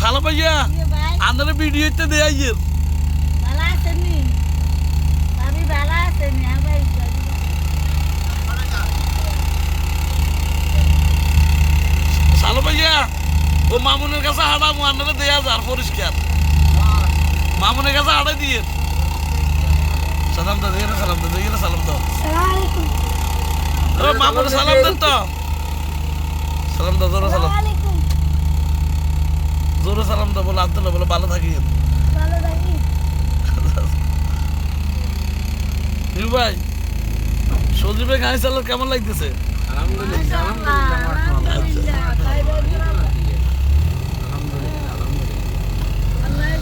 সালা ভাইয়া ইয়ে ভাই আন্দারে ভিডিওতে দেয়া ভাই সালা ভাইয়া ও মামুনের কাছে হাঁটামো আন্দারে দেয়া যার পরিষ্কার মামুনের কাছে হাঁটাই দিয়ে সালাম দাও দিয়ে সালাম দাও দিয়ে সালাম দাও মামুন সালাম দেন তো সালাম দাও সালাম জোরে সালাম দাও বলে আব্দুল্লাহ বলে ভালো থাকি ভালো থাকি। হিরু ভাই সজীবের গাড়ি চালার কেমন লাগতেছে?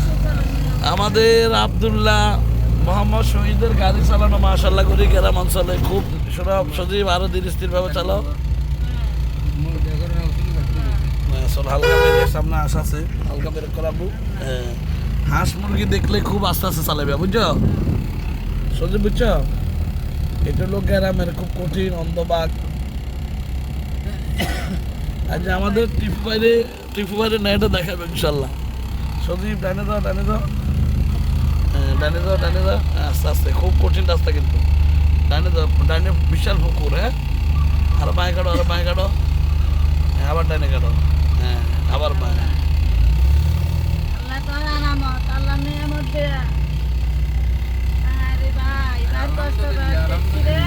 শুকর আমাদের আব্দুল্লাহ মোহাম্মদ শহীদের গাড়ি চালানো মাশাল্লাহ করি গ্রাম অঞ্চলে খুব সব সজীব আরও ধীর স্থির ভাবে চালাও। চল হালকা বেরেক সামনে আস আছে হালকা বেরেক করাবো। হ্যাঁ। হাঁস মুরগি দেখলে খুব আস্তে আস্তে চালাবে বুঝছ? সজীব বুঝছ? এটা হলো গ্রামের খুব কঠিন অন্ধবাগ। আজ আমাদের টিপু বাইরে টিপু বাইরে নেটে দেখাবে ইনশাল্লাহ। সজীব ডানে দাও ডানে দাও হ্যাঁ, ডানে দাও ডানে দাও আস্তে আস্তে খুব কঠিন রাস্তা কিন্তু। ডানে দাও ডানে বিশাল পুকুর হ্যাঁ? আরও বাঁয়ে কাটো আরও বাঁয়ে কাটো। হ্যাঁ আবার ডানে কাটো। হ্যাঁ আবার বাঁয়ে আল্লাহ তাআলা নামত আল্লাহ নিয়ামত দেয়া। আরে ভাই ভাই কষ্ট করতেছি রে।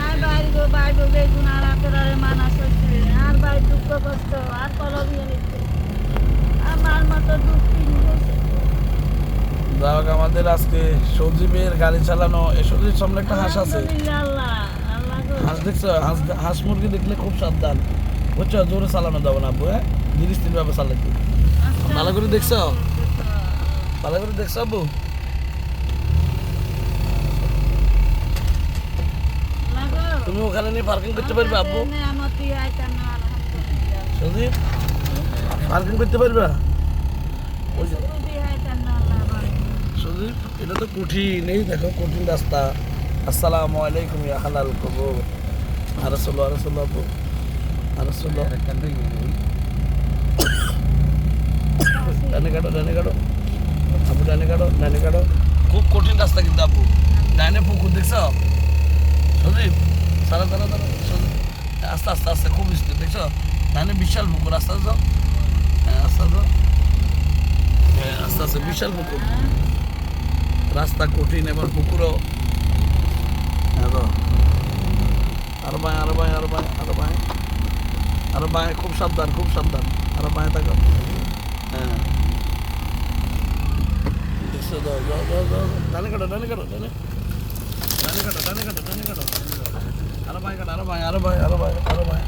আর ভাই গো ভাই গো বেগুন আর আপনার মানা করছে আর ভাই দুঃখ কষ্ট আর কলম নিচ্ছে। আমার মতো দুঃখ যাই আমাদের আজকে সজীবের গাড়ি চালানো এ সজীব সামনে একটা হাঁস আছে। আল্লাহ। আল্লাহ হাঁস দেখছ? হাঁস হাঁস মুরগি দেখলে খুব সাবধান। বুঝছ? জোরে চালানো যাব না আব্বু হ্যাঁ ধীরে স্থির ভাবে চালাতে ভালো করে দেখছ? ভালো করে দেখছ আব্বু? তুমি ওখানে নিয়ে পার্কিং করতে পারবে আব্বু? সজীব পার্কিং করতে পারবে? সজীব এটা তো কঠিন এই দেখো কঠিন রাস্তা। আসসালামু আলাইকুম ইয়া হালাল কবু আরে চলো আরে চলো আব্বু। আরে চলো ডানে কাটো ডানে কাটো আবু ডানে কাটো ডানে কাটো খুব কঠিন রাস্তা কিন্তু আপু ডানে পুকুর দেখছ সজীব সারা তারা তারা আস্তে আস্তে আস্তে খুব স্পিড দেখছ ডানে বিশাল পুকুর আস্তে আস্তে যাও। হ্যাঁ আস্তে আস্তে আস্তে আস্তে বিশাল পুকুর রাস্তা কঠিন এবার পুকুরও এতো আরও বাঁয় আরও বাঁয় আরও বাঁয় আরও বাঁয় আরও বাঁয় খুব সাবধান খুব সাবধান। আরও বাঁয় থাকো। হ্যাঁ। ডানে কাটো ডানে কাটো, ডানে। ডানে কাটো ডানে কাটো ডানে কাটো আরও বাঁয় কাটো, আরও বাঁয় আরও বাঁয় আরও বাঁয় আরও বাঁয়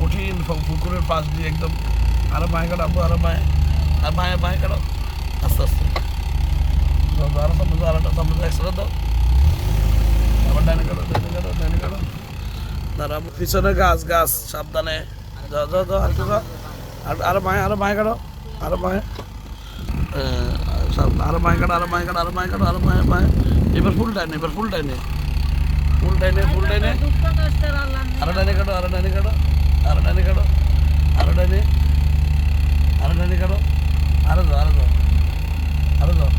কঠিন পুকুরের পাশ দিয়ে একদম আরও বাঁয় কাটো, আব্বু, আরও বাঁয় আর বাঁয় বাঁয় কাটো। আস্তে আস্তে। আরও সামনে দাও আরেকটা সামনে একসাথে আবার কাটো। দাঁড়া পিছনে গাছ গাছ, সাবধানে। যাও যাও যাও আর যাও। আর, আরও মায় আরও মায় কাটো, আরও মায় আরও মায় কাটো, আরও মায় কাটো, আরও মায় কাটো, আরও মায় মায় এবার ফুল টাইনে এবার ফুল টাইনে ফুল টাইনে ফুল টাইনে আরও ডাইনে কাটো, আরও ডাইনে কাটো, আরও ডাইনে কাটো, আরও ডানে আরও ডানে কাটো আরও দাও আরও দাও আরও দাও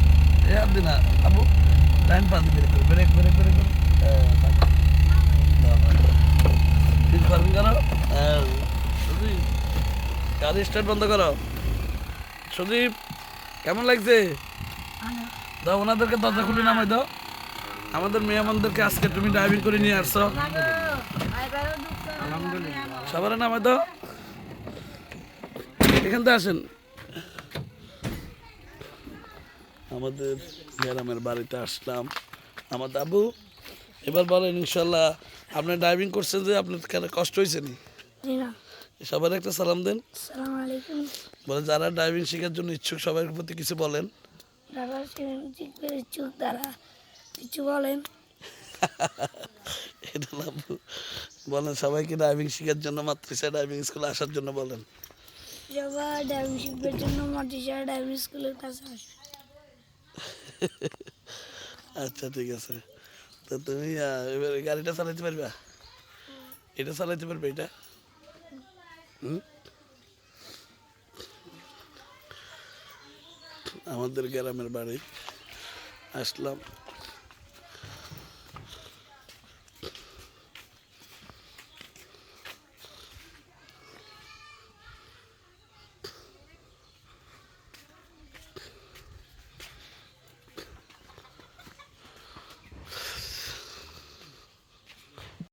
এ আর দিনা আবু ডাইন পা দিয়ে ব্রেক ব্রেক ব্রেক ব্রেক ঠিক পারবি কেন সুদীপ গাড়ি স্টার্ট বন্ধ করো। সুদীপ কেমন লাগছে? দাও ওনাদেরকে দরজা খুলে নামাই দাও। আমাদের মেহমানদেরকে আজকে তুমি ড্রাইভিং করে নিয়ে আসছো। সবার নামাই দাও। এখান থেকে আসেন। আমাদের গ্রামের বাড়িতে আসলাম। আমার দাবু এবার বলেন ইনশাল্লাহ আপনি ড্রাইভিং করছেন যে আপনার কেন কষ্ট হয়েছে নি। সবার একটা সালাম দেন। বলে যারা ড্রাইভিং শেখার জন্য ইচ্ছুক সবার প্রতি কিছু বলেন। চুপ দ্বারা কিছু বলেন। এটা না বলেন সবাইকে ড্রাইভিং শেখার জন্য মাতৃষা ড্রাইভিং স্কুলে আসার জন্য বলেন। সবাই ড্রাইভিং জন্য মাটিসা ড্রাইভিং স্কুলের কাছে আসে। আচ্ছা ঠিক আছে। তো তুমি এবার গাড়িটা চালাতে পারবা? এটা চালাতে পারবে এটা? আমাদের গ্রামের বাড়ি আসলাম।